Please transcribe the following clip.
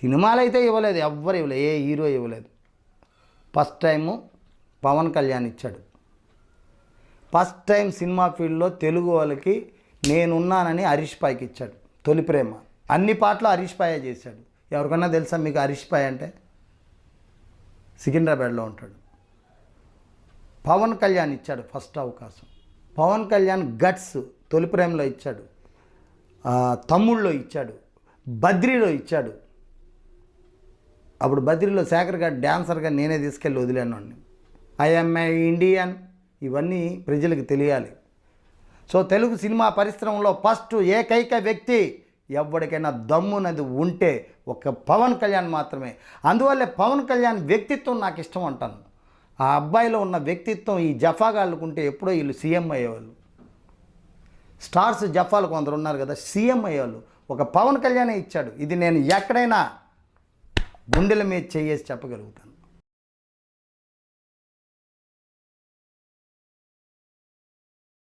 సినిమాలు అయితే ఇవ్వలేదు ఎవ్వరు ఇవ్వలేదు ఏ హీరో ఇవ్వలేదు. ఫస్ట్ టైము పవన్ కళ్యాణ్ ఇచ్చాడు. ఫస్ట్ టైం సినిమా ఫీల్డ్లో తెలుగు వాళ్ళకి నేనున్నానని హరీష్ పాయ్కి ఇచ్చాడు తొలి ప్రేమ. అన్ని పాటలు హరీష్ పాయే చేశాడు. ఎవరికన్నా తెలుసా మీకు హరీష్ పాయ్ అంటే? సికింద్రాబాద్లో ఉంటాడు. పవన్ కళ్యాణ్ ఇచ్చాడు ఫస్ట్ అవకాశం. పవన్ కళ్యాణ్ గట్స్ తొలి ప్రేమలో ఇచ్చాడు. తమ్ముళ్ళో తమ్ముళ్ళలో ఇచ్చాడు. బద్రీలో ఇచ్చాడు. అప్పుడు బదిలీలో శేఖర్ గారు డ్యాన్సర్గా నేనే తీసుకెళ్ళి వదిలేను ఐఎమ్ ఇండియన్ ఇవన్నీ ప్రజలకు తెలియాలి. సో తెలుగు సినిమా పరిశ్రమలో ఫస్ట్ ఏకైక వ్యక్తి ఎవరికైనా దమ్మునది ఉంటే ఒక పవన్ కళ్యాణ్ మాత్రమే. అందువల్లే పవన్ కళ్యాణ్ వ్యక్తిత్వం నాకు ఇష్టం అంటాను. ఆ అబ్బాయిలో ఉన్న వ్యక్తిత్వం ఈ జఫాగాళ్ళకుంటే ఎప్పుడో వీళ్ళు సీఎం అయ్యేవాళ్ళు. స్టార్స్ జఫాలు కొందరు ఉన్నారు కదా సీఎం అయ్యేవాళ్ళు. ఒక పవన్ కళ్యాణే ఇచ్చాడు. ఇది నేను ఎక్కడైనా గుండెల మీద చేయేసి చెప్పగలుగుతాను.